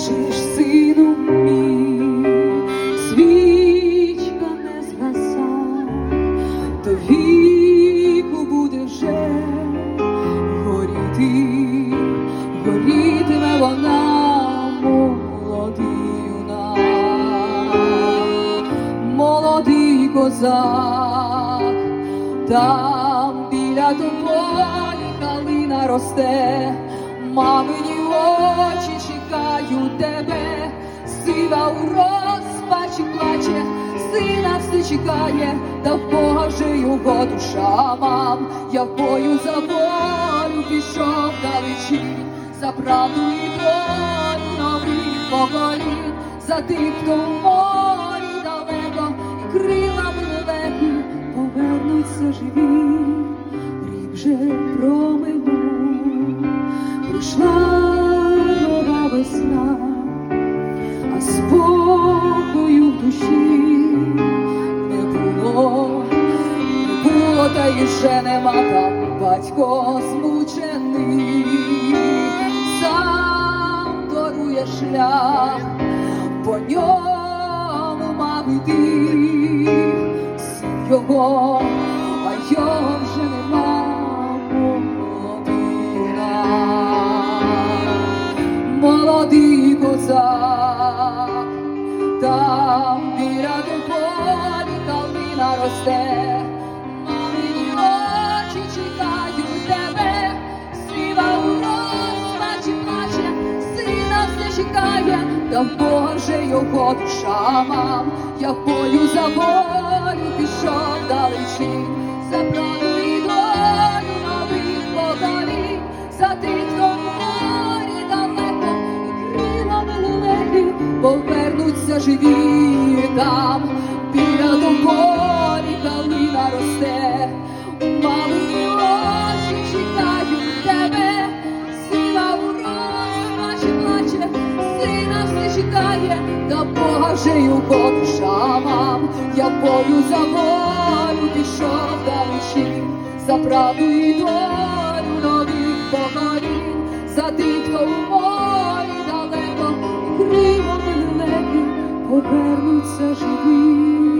Чи ж сину мій, свічка не згаса, до віку буде вже горіти, горітиме вона молодий молодий козак, там біля тополі калина росте, мамині очі чекають тебе, сива у розпачі плаче, сина все чекає, та в Бога вже його душа мам, я в бою за волю пішов далечі, за правду і долю нових поколінь, за тих, хто в морі далеко, і крилами лелеки повернуться живі, рік вже проминув, прийшла душі не було, не було, та й вже нема там батько змучений, сам торує шлях, по ньому мав іти. Син його, а його вже нема молодий козак, там біля полі калина росте, мамині очі чекають тебе, співа у розпачі плаче, сина все чекає, та в його душа мам, я бою за волю пішов далечі, за повернуться живі там, біля тополі калина росте, мамині очі чекають тебе, сила у розпачі плаче, сина все чекає, та Бога вже його душа мам, я бою за волю пішов далечі, за правду і долю обернуться живі.